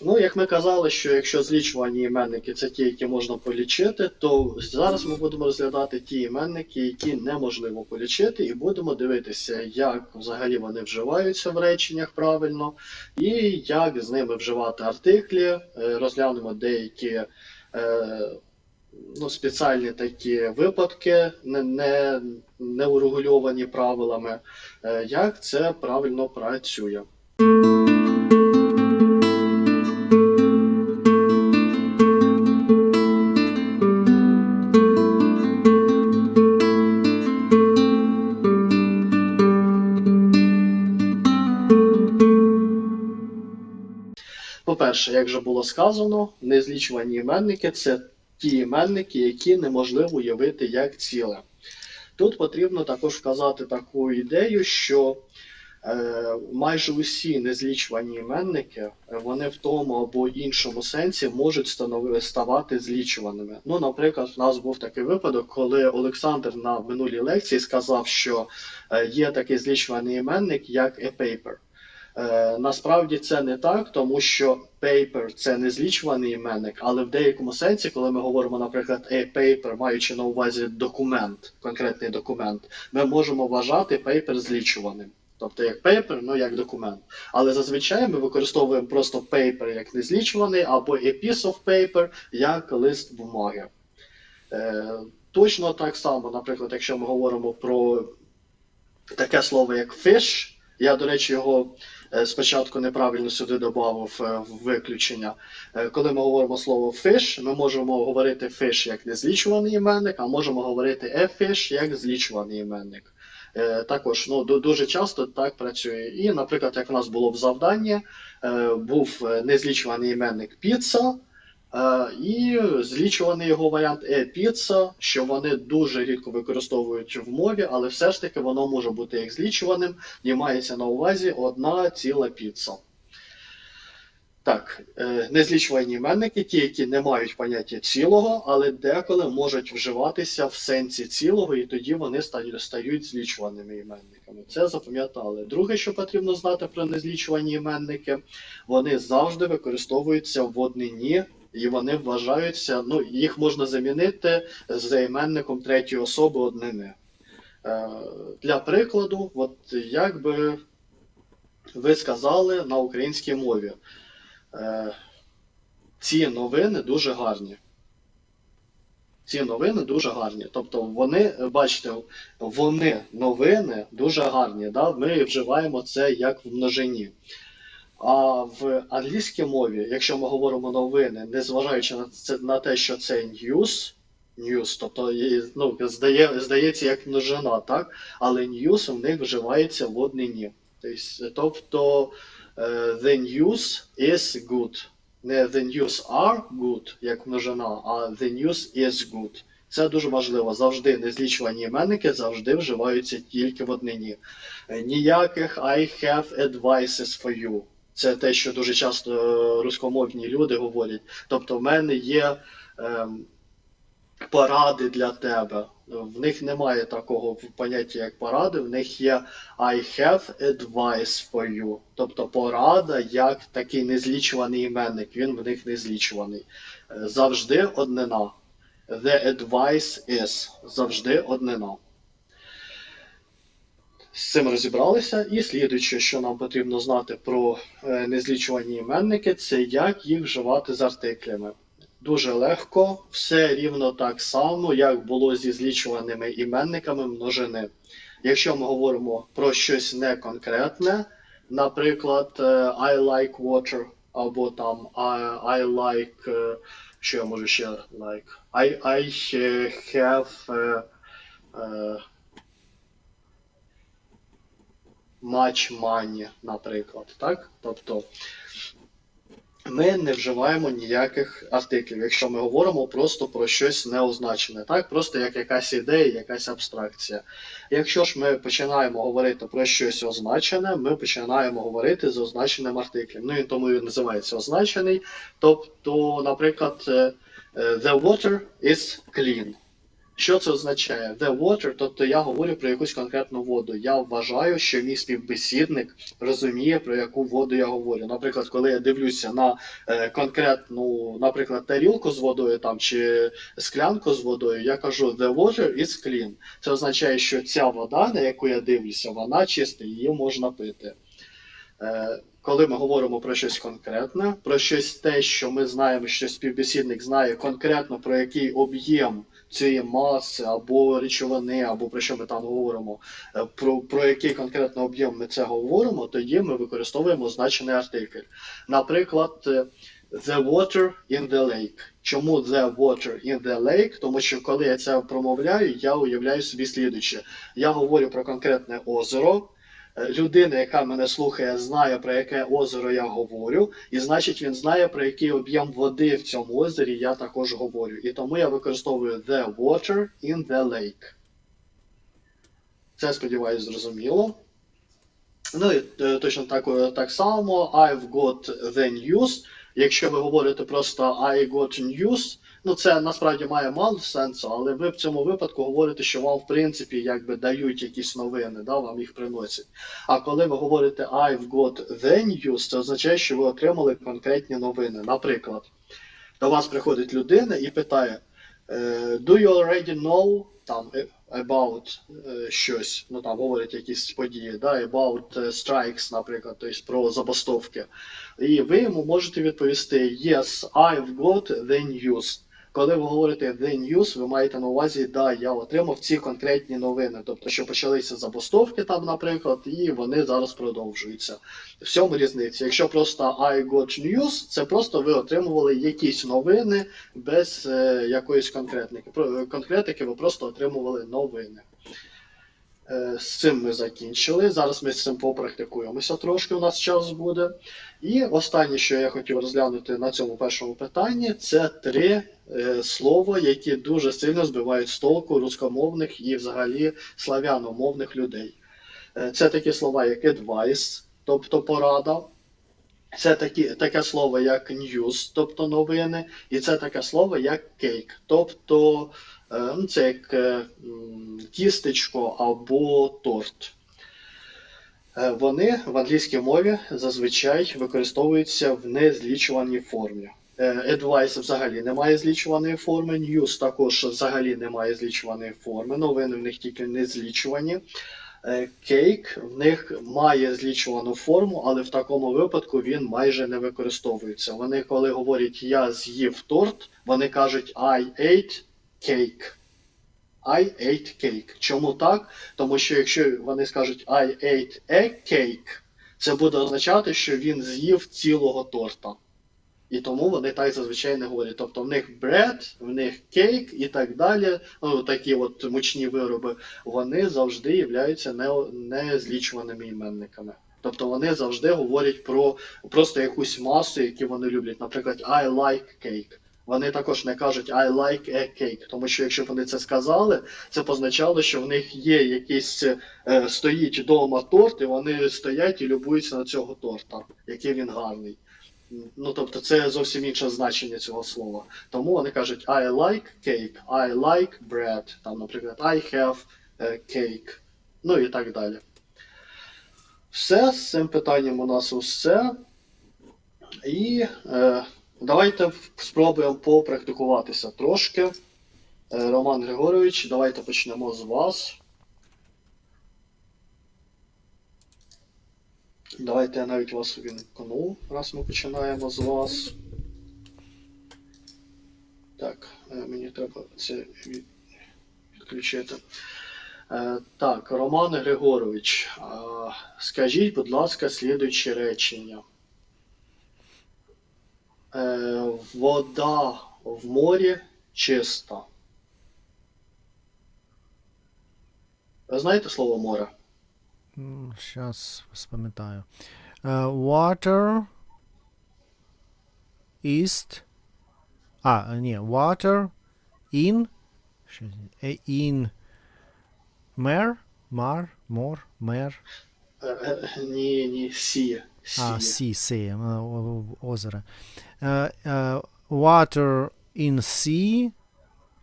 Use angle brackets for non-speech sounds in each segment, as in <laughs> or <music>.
Ну, як ми казали, що якщо злічувані іменники це ті, які можна полічити, то зараз ми будемо розглядати ті іменники, які неможливо полічити, і будемо дивитися, як взагалі вони вживаються в реченнях правильно, і як з ними вживати артиклі. Е, Розглянемо деякі е, ну, спеціальні такі випадки, не, не, не урегульовані правилами, е, як це правильно працює. По-перше, як вже було сказано, незлічувані іменники це ті іменники, які неможливо уявити як ціле. Тут потрібно також вказати таку ідею, що е, майже усі незлічувані іменники, вони в тому або іншому сенсі можуть ставати злічуваними. Ну, наприклад, в нас був такий випадок, коли Олександр на минулій лекції сказав, що е, є такий злічуваний іменник, як a paper. Е, насправді це не так, тому що paper це не злічуваний іменник, але в деякому сенсі, коли ми говоримо, наприклад, a paper, маючи на увазі документ, конкретний документ, ми можемо вважати paper злічуваним. Тобто як paper, ну як документ. Але зазвичай ми використовуємо просто paper як незлічуваний, або a piece of paper як лист бумаги. Е, точно так само, наприклад, якщо ми говоримо про таке слово як fish, я, до речі, його е, спочатку неправильно сюди додав е, виключення. Е, Коли ми говоримо слово fish, ми можемо говорити fish як незлічуваний іменник, а можемо говорити a fish як злічуваний іменник. Е, Також ну, дуже часто так працює. І, наприклад, як в нас було в завданні, е, був е, незлічуваний іменник піца, Е, І злічуваний його варіант e-pizza, що вони дуже рідко використовують в мові, але все ж таки воно може бути як злічуваним, і мається на увазі одна ціла піца. Так, е, незлічувані іменники, ті, які не мають поняття цілого, але деколи можуть вживатися в сенсі цілого, і тоді вони стають злічуваними іменниками. Це запам'ятали. Друге, що потрібно знати про незлічувані іменники, вони завжди використовуються в однині і вони вважаються, ну, їх можна замінити з іменником третьої особи однини. Е, для прикладу, от як би ви сказали на українській мові, е, ці новини дуже гарні. Ці новини дуже гарні. Тобто вони, бачите, вони новини дуже гарні. Да? Ми вживаємо це як в множині. А в англійській мові, якщо ми говоримо новини, незважаючи на це на те, що це news, news, тобто ну, здає, здається як множина, так? Але news в них вживається в однині. Тобто, тобто е, the news is good. Не the news are good, як множина, а the news is good. Це дуже важливо. Завжди незлічувані іменники завжди вживаються тільки в однині. Е, Ніяких I have advices for you. Це те, що дуже часто руськомовні люди говорять. Тобто, в мене є ем, поради для тебе. В них немає такого поняття, як поради, в них є I have advice for you. Тобто порада як такий незлічуваний іменник, він в них не злічуваний. Е, Завжди однина. The advice is. Завжди однина. З цим розібралися. І слідуюче, що нам потрібно знати про е, незлічувані іменники, це як їх вживати з артиклями. Дуже легко, все рівно так само, як було зі злічуваними іменниками множини. Якщо ми говоримо про щось неконкретне, наприклад, е, I like water, або там I, I like, е, що я можу ще like, I, I have е, much наприклад. Так? Тобто ми не вживаємо ніяких артиклів, якщо ми говоримо просто про щось неозначене, так? просто як якась ідея, якась абстракція. Якщо ж ми починаємо говорити про щось означене, ми починаємо говорити з означеним артиклем. Ну і тому і називається означений. Тобто, наприклад, е, е, the water is clean. Що це означає? The water, тобто я говорю про якусь конкретну воду. Я вважаю, що мій співбесідник розуміє, про яку воду я говорю. Наприклад, коли я дивлюся на е, конкретну, наприклад, тарілку з водою там чи склянку з водою, я кажу the water is clean. Це означає, що ця вода, на яку я дивлюся, вона чиста, її можна пити. Е, коли ми говоримо про щось конкретне, про щось те, що ми знаємо, що співбесідник знає конкретно про який об'єм цієї маси або речовини, або про що ми там говоримо, е, про, про який конкретно об'єм ми це говоримо, тоді ми використовуємо значений артикль. Наприклад, е, the water in the lake. Чому the water in the lake? Тому що коли я це промовляю, я уявляю собі слідуюче. Я говорю про конкретне озеро. Людина, яка мене слухає, знає про яке озеро я говорю, і значить він знає про який об'єм води в цьому озері я також говорю. І тому я використовую the water in the lake. Це, сподіваюсь, зрозуміло. Ну і е, точно так, е, так само I've got the news. Якщо ви говорите просто I got news, ну це насправді має мало сенсу, але ви в цьому випадку говорите, що вам в принципі якби дають якісь новини, да, вам їх приносять. А коли ви говорите I've got the news, це означає, що ви отримали конкретні новини. Наприклад, до вас приходить людина і питає: е, Do you already know там е, about е, щось, ну там говорять якісь події, да, about strikes, наприклад, тобто про забастовки. І ви йому можете відповісти Yes, I've got the news. Коли ви говорите the news, ви маєте на увазі, да, я отримав ці конкретні новини. Тобто, що почалися забастовки там, наприклад, і вони зараз продовжуються. В цьому різниця. Якщо просто I got news, це просто ви отримували якісь новини без е, якоїсь конкретники. Про- конкретики, ви просто отримували новини. Е, З цим ми закінчили. Зараз ми з цим попрактикуємося трошки, у нас час буде. І останнє, що я хотів розглянути на цьому першому питанні, це три е, слова, які дуже сильно збивають з толку рускомовних і взагалі славяномовних людей. Е, це такі слова, як advice, тобто порада. Це такі, таке слово, як news, тобто новини, і це таке слово, як cake, тобто ну, це як е, м, тістечко або торт. Е, Вони в англійській мові зазвичай використовуються в незлічуваній формі. Е, Advice взагалі немає злічуваної форми, news також взагалі немає злічуваної форми, новини в них тільки незлічувані. Е, Кейк в них має злічувану форму, але в такому випадку він майже не використовується. Вони, коли говорять я з'їв торт, вони кажуть I ate cake. I ate cake. Чому так? Тому що якщо вони скажуть I ate a cake, це буде означати, що він з'їв цілого торта. І тому вони так зазвичай не говорять. Тобто в них bread, в них кейк і так далі, ну такі от мучні вироби, вони завжди являються не, незлічуваними іменниками. Тобто вони завжди говорять про просто якусь масу, яку вони люблять. Наприклад, I like cake. Вони також не кажуть I like a cake, тому що якщо вони це сказали, це б означало, що в них є якийсь е, стоїть вдома торт, і вони стоять і любуються на цього торта, який він гарний. Ну, тобто це зовсім інше значення цього слова. Тому вони кажуть I like cake, I like bread, там, наприклад, I have cake, ну і так далі. Все, з цим питанням у нас усе. І е, давайте спробуємо попрактикуватися трошки. Е, Роман Григорович, давайте почнемо з вас. Давайте я навіть вас увімкну, раз ми починаємо з вас. Так, е, мені треба це відключити. Е, Так, Роман Григорович, скажіть, будь ласка, слідуючі речення. Е, Вода в морі чиста. Ви знаєте слово море? Сейчас вспоминаю. Uh, water is... А, ні, water in... Е, In... Mer? Mar? More? Mer? Ні, ні, сі. Сі. А, sea, sea, е, о- о- озеро. Uh, uh, water in sea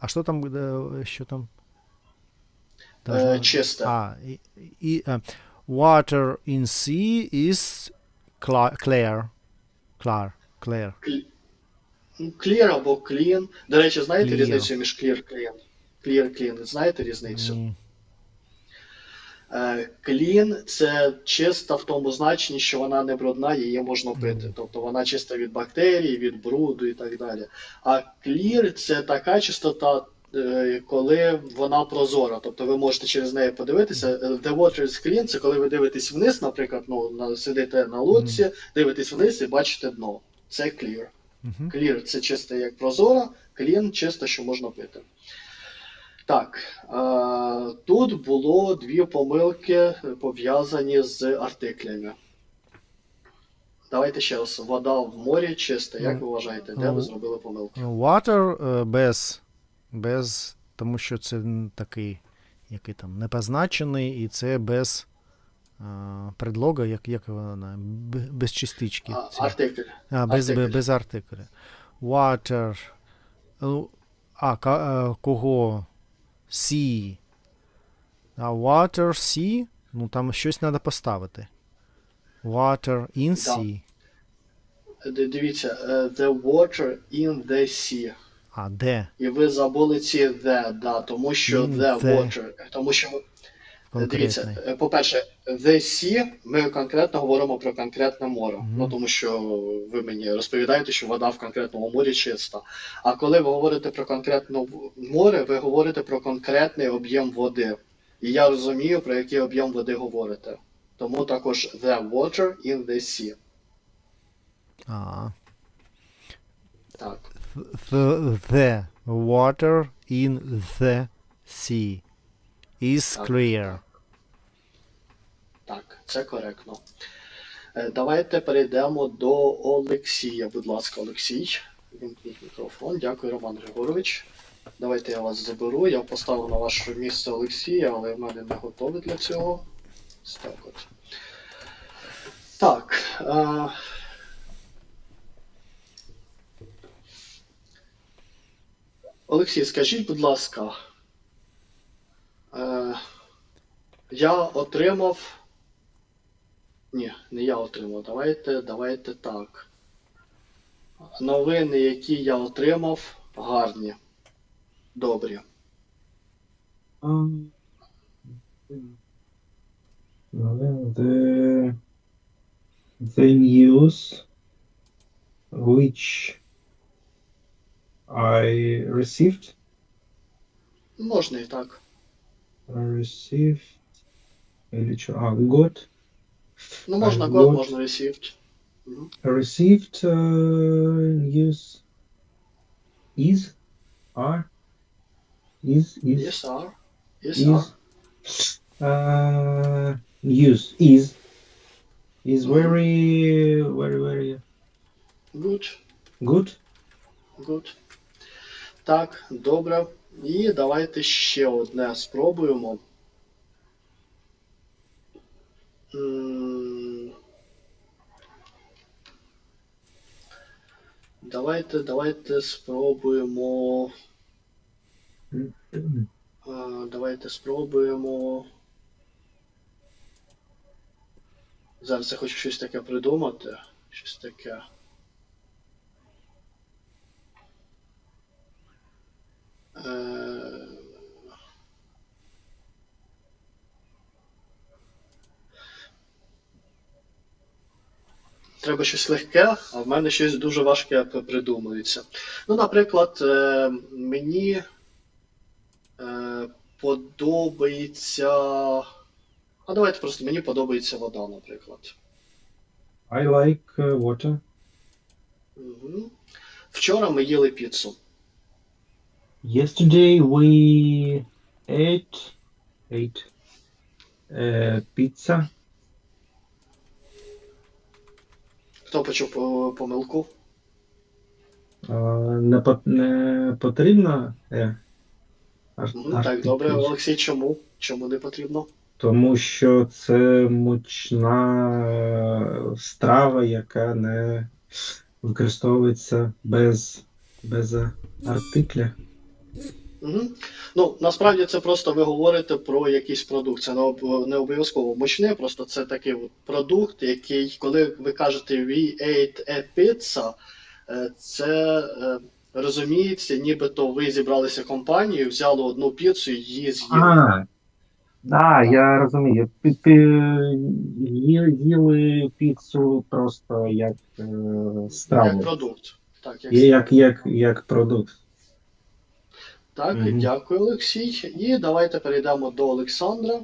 А що там, е, що там? Е, Должно- чисте. А, і, і, е, water in sea is cla- clear. Clear. Clear. Clear або clean. До речі, знаєте Clear. різницю між clear clean? Clear clean. Знаєте різницю? Ні. Е, Clean – це чиста в тому значенні, що вона не брудна, її можна пити. Тобто вона чиста від бактерій, від бруду і так далі. А clear – це така чистота, е, коли вона прозора. Тобто ви можете через неї подивитися. Е, The water is clean – це коли ви дивитесь вниз, наприклад, ну, сидите на лодці, дивитесь вниз і бачите дно. Це. Мгм. Clear – це чисто як прозора, clean – чисто, що можна пити. Так, е, тут було дві помилки пов'язані з артиклями. Давайте ще раз. Вода в морі чиста. Як ви вважаєте, де ви Ну, зробили помилку? Water е, без, без, тому що це такий, який там, непозначений, і це без е, предлога, як, як вона, без частички. А, артикль. А, без, Артикль. без, без артикля. Water. Ну, А, кого? Sea. А water, sea. Ну там щось треба поставити. Water in Да. sea. Д- Дивіться, е, the water in the sea. А, де? І ви забули ці the, да, тому що In the, the. water. Тому що Конкретний. е, по-перше, the sea, ми конкретно говоримо про конкретне море. Мгм. Ну тому що ви мені розповідаєте, що вода в конкретному морі чиста. А коли ви говорите про конкретне море, ви говорите про конкретний об'єм води. І я розумію, про який об'єм води говорите. Тому також the water in the sea. А. Так. The, the water in the sea is Так. clear. Так, це коректно. Е, Давайте перейдемо до Олексія. Будь ласка, Олексій. Вімкніть мікрофон. Дякую, Роман Григорович. Давайте я вас заберу. Я поставив на ваше місце Олексія, але в мене не готовий для цього. Так от. Так. Е... Олексій, скажіть, будь ласка. Е... Я отримав. Ні, не я отримав. Давайте, давайте так. Новини, які я отримав, гарні. Добрі. The the news which I received Можна і так. I received или чё? А, got Ну, можна I год, got- можна received. Мгм. I received uh, news is are is is Yes, are. Yes, is are. uh, news is is Mhm. very very very Good. good. Good. Так, добре. І давайте ще одне спробуємо. Давайте, давайте спробуємо. Давайте спробуємо. Зараз я хочу щось таке придумати. Щось таке. Треба щось легке, а в мене щось дуже важке придумується. Ну, наприклад, е, мені е, подобається. А давайте просто мені подобається вода, наприклад. I like water. Угу. Вчора ми їли піцу. Yesterday we ate ate uh, pizza. Хто почув по- помилку? Uh, не, пот- не потрібно. Е, ар- Мгм, Так, артикль. добре, Олексій, чому? Чому не потрібно? Тому що це мучна е, страва, яка не використовується без, без артикля. Угу. Ну, насправді це просто ви говорите про якийсь продукт. Це не обов'язково мучне, просто це такий от продукт, який, коли ви кажете we ate a pizza, е, це е, розуміється, нібито ви зібралися компанією, взяли одну піцу і її з'їли. А, да, я розумію. Їли піцу просто як е, Як продукт. Так, як Як, як, як продукт. Так, Мгм. дякую, Олексій. І давайте перейдемо до Олександра.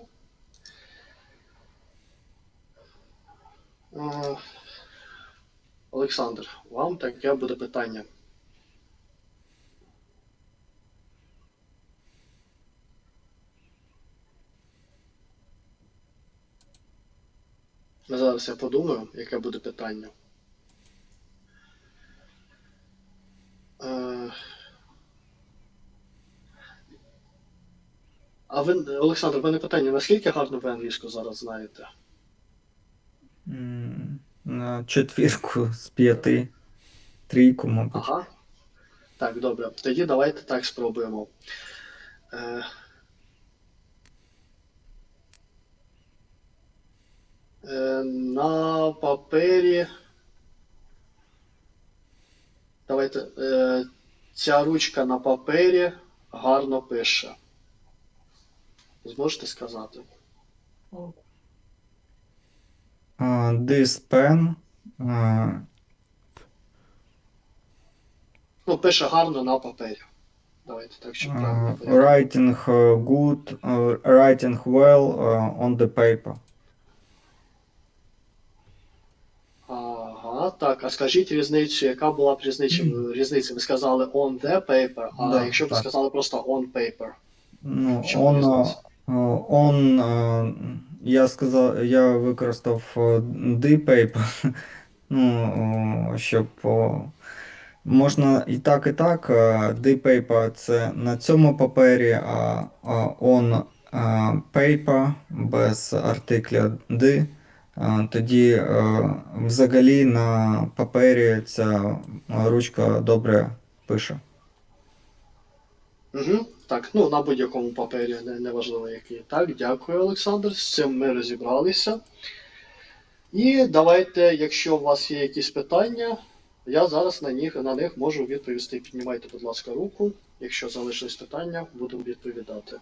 Е, Олександр, вам таке буде питання. Зараз я подумаю, яке буде питання. Е, А ви, Олександр, в мене питання, наскільки гарно ви англійську зараз знаєте? На четвірку з п'яти. Трійку, мабуть. Ага. Так, добре. Тоді давайте так спробуємо. Е... Е, на папері. Давайте. Е, ця ручка на папері гарно пише. Зможете сказати? А, This pen. а, Ну, пише гарно на папері. Давайте так, щоб правильно порядок. Writing uh, good, uh, writing well uh, on the paper. Ага, так. А скажіть різницю, яка була б різниця? різниця? Ви сказали on the paper, а Да, якщо б ви сказали просто on paper. Ну, В чому он, а, он, а, я сказав, я використав а, the paper, <laughs> ну, щоб можна і так, і так. а, The paper це на цьому папері, а on paper без артикля а, Тоді взагалі на папері ця ручка добре пише. Угу. Так, ну на будь-якому папері, не, неважливо який. Так, дякую, Олександр. З цим ми розібралися. І давайте, якщо у вас є якісь питання, я зараз на них, на них можу відповісти. Піднімайте, будь ласка, руку. Якщо залишились питання, буду відповідати.